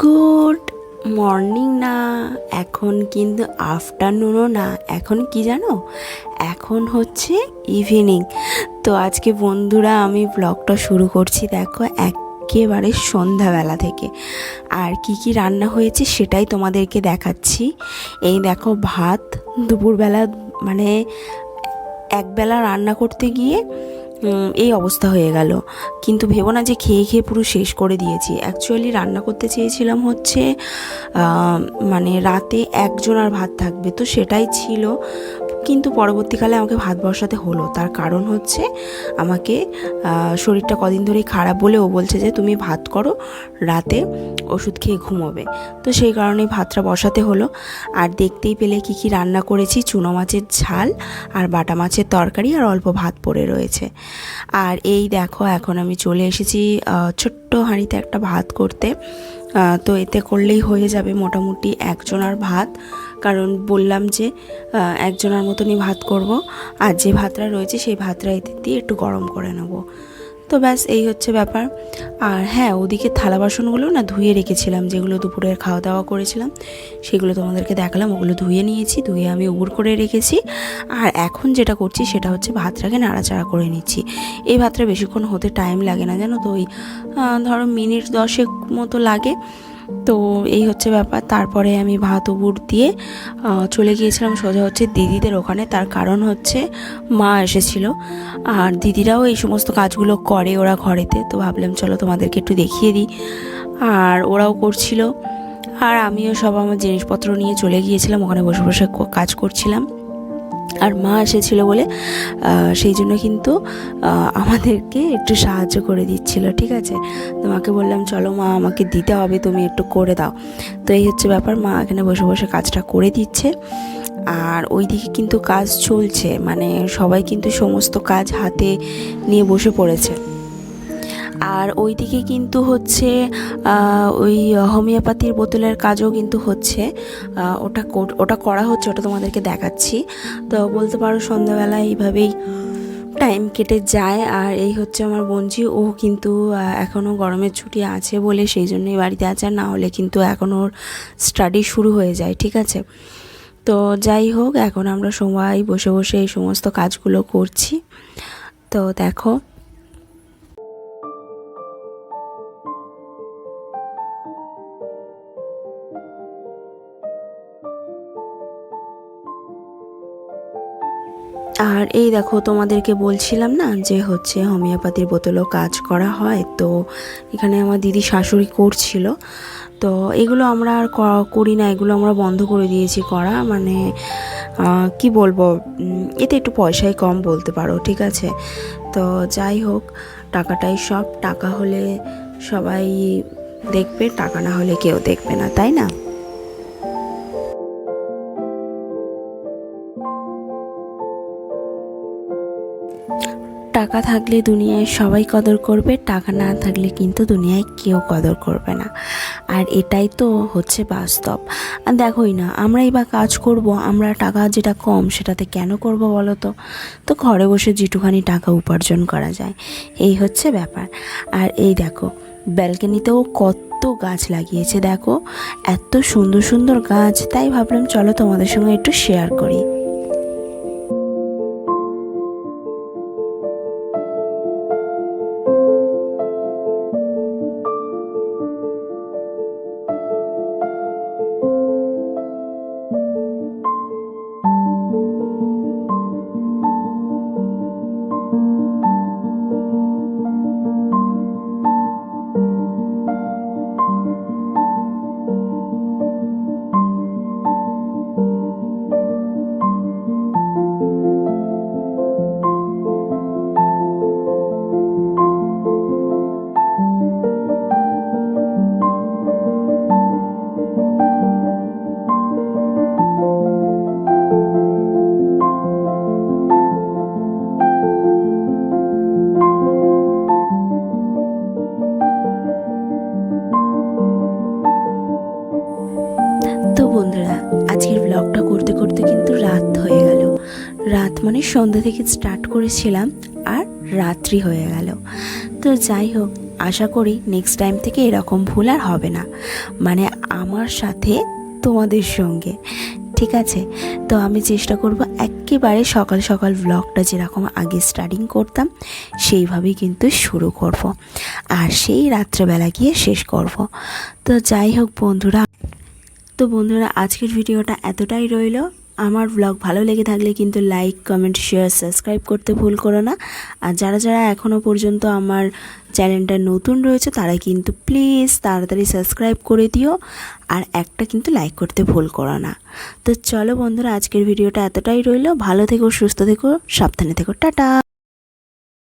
Good morning না, এখন কিন্তু আফটারনুনও না, এখন কি জানো? এখন হচ্ছে ইভিনিং তো আজকে বন্ধুরা আমি ব্লগটা শুরু করছি, দেখো একেবারে সন্ধ্যাবেলা থেকে। আর কি কি রান্না হয়েছে সেটাই তোমাদেরকে দেখাচ্ছি। এই দেখো ভাত, দুপুরবেলা মানে একবেলা রান্না করতে গিয়ে এই অবস্থা হয়ে গেল। কিন্তু ভেবো না যে খেয়ে খেয়ে পুরো শেষ করে দিয়েছি। অ্যাকচুয়ালি রান্না করতে চেয়েছিলাম হচ্ছে মানে রাতে একজন আর ভাত থাকবে। তো সেটাই ছিল। কিন্তু পরবর্তীকালে আমাকে ভাত বসাতে হলো। তার কারণ হচ্ছে আমাকে শরীরটা কদিন ধরেই খারাপ বলে ও বলছে যে, তুমি ভাত করো, রাতে ওষুধ খেয়ে ঘুমোবে। তো সেই কারণেই ভাতটা বসাতে হলো। আর দেখতেই পেলে কি কি রান্না করেছি। চুনো মাছের ঝাল আর বাটা মাছের তরকারি আর অল্প ভাত পড়ে রয়েছে। আর এই দেখো, এখন আমি চলে এসেছি ছোট্ট হাঁড়িতে একটা ভাত করতে। তো এতে করলেই হয়ে যাবে মোটামুটি একজনার ভাত। কারণ বললাম যে একজনার মতনই ভাত করব। আর যে ভাতটা রয়েছে সেই ভাতটা এতে দিয়ে একটু গরম করে নেব। তো ব্যাস, এই হচ্ছে ব্যাপার। আর হ্যাঁ ওদিকে থালা বাসনগুলো না ধুয়ে রেখেছিলাম, যেগুলো দুপুরের খাওয়া দাওয়া করেছিলাম। সেগুলো তোমাদেরকে দেখালাম, ওগুলো ধুয়ে নিয়েছি, ধুয়ে আমি উবুর করে রেখেছি। আর এখন যেটা করছি, সেটা হচ্ছে ভাতটাকে নাড়াচাড়া করে নিচ্ছি। এই ভাতটা বেশিক্ষণ হতে টাইম লাগে না, জানো তো? ওই ধরো মিনিট দশেক মতো লাগে। তো এই হচ্ছে ব্যাপার। তারপরে আমি ভাত উবুর দিয়ে চলে গিয়েছিলাম সোজা হচ্ছে দিদিদের ওখানে। তার কারণ হচ্ছে মা এসেছিল। আর দিদিরাও এই সমস্ত কাজগুলো করে ওরা ঘরেতে। তো ভাবলাম চলো তোমাদেরকে একটু দেখিয়ে দিই। আর ওরাও করছিল। আর আমিও সব আমার জিনিসপত্র নিয়ে চলে গিয়েছিলাম। ওখানে বসে বসে কাজ করছিলাম। আর মা এসেছিল বলে সেই জন্য কিন্তু আমাদেরকে একটু সাহায্য করে দিচ্ছিল, ঠিক আছে? তো মাকে বললাম, চলো মা, আমাকে দিতে হবে, তুমি একটু করে দাও। তো এই হচ্ছে ব্যাপার, মা এখানে বসে বসে কাজটা করে দিচ্ছে। আর ওই দিকে কিন্তু কাজ চলছে মানে সবাই কিন্তু সমস্ত কাজ হাতে নিয়ে বসে পড়েছে। আর ওইদিকে কিন্তু হচ্ছে ওই হোমিওপ্যাথির বোতলের কাজও কিন্তু হচ্ছে। ওটা ওটা করা হচ্ছে, ওটা তোমাদেরকে দেখাচ্ছি। তো বলতে পারো সন্ধ্যাবেলা এইভাবেই টাইম কেটে যায়। আর এই হচ্ছে আমার বোনজি ও কিন্তু এখনও গরমের ছুটি আছে বলে সেই জন্যই বাড়িতে আছে। না হলে কিন্তু এখন ওর স্টাডি শুরু হয়ে যায়, ঠিক আছে? তো যাই হোক, এখন আমরা সবাই বসে বসে এই সমস্ত কাজগুলো করছি। তো দেখো আর এই দেখো, তোমাদেরকে বলছিলাম না যে হচ্ছে হোমিওপ্যাথির বোতলও কাজ করা হয়, তো এখানে আমার দিদি শাশুড়ি করছিল। তো এগুলো আমরা আর করি না, এগুলো আমরা বন্ধ করে দিয়েছি করা মানে কি বলব এতে একটু পয়সাই কম বলতে পারো, ঠিক আছে? তো যাই হোক, টাকাটাই সব, টাকা হলে সবাই দেখবে, টাকা না হলে কেউ দেখবে না, তাই না? টাকা থাকলে দুনিয়ায় সবাই কদর করবে, টাকা না থাকলে কিন্তু দুনিয়ায় কেউ কদর করবে না। আর এটাই তো হচ্ছে বাস্তব। আর দেখোই না আমরাই বা কাজ করব, আমরা টাকা যেটা কম সেটাতে কেন করব বলো তো তো ঘরে বসে যেটুখানি টাকা উপার্জন করা যায়, এই হচ্ছে ব্যাপার। আর এই দেখো, ব্যালকনিতেও কত গাছ লাগিয়েছে, দেখো। এত সুন্দর সুন্দর গাছ, তাই ভাবলাম চলো তোমাদের সঙ্গে একটু শেয়ার করি। আজকের ব্লগটা করতে করতে কিন্তু রাত হয়ে গেল। রাত মানে সন্ধ্যা থেকে স্টার্ট করেছিলাম আর রাত্রি হয়ে গেল। তো যাই হোক, আশা করি নেক্সট টাইম থেকে এরকম ভুল আর হবে না। মানে আমার সাথে, তোমাদের সঙ্গে। ঠিক আছে? তো আমি চেষ্টা করব একেবারে সকাল সকাল ব্লগটা যেরকম আগে স্টার্টিং করতাম, সেইভাবেই কিন্তু শুরু করব। আর সেই রাত্রেবেলা গিয়ে শেষ করব। তো যাই হোক বন্ধুরা তো বন্ধুরা, আজকের ভিডিওটা এতটাই রইল। আমার ব্লগ ভালো লেগে থাকলে কিন্তু লাইক কমেন্ট শেয়ার সাবস্ক্রাইব করতে ভুল করো না। আর যারা যারা এখনও পর্যন্ত আমার চ্যানেলটা নতুন রয়েছে, তারা কিন্তু প্লিজ তাড়াতাড়ি সাবস্ক্রাইব করে দিও। আর একটা কিন্তু লাইক করতে ভুল করো না। তো চলো বন্ধুরা, আজকের ভিডিওটা এতটাই রইল। ভালো থেকো, সুস্থ থেকো, সাবধানে থেকো। টাটা!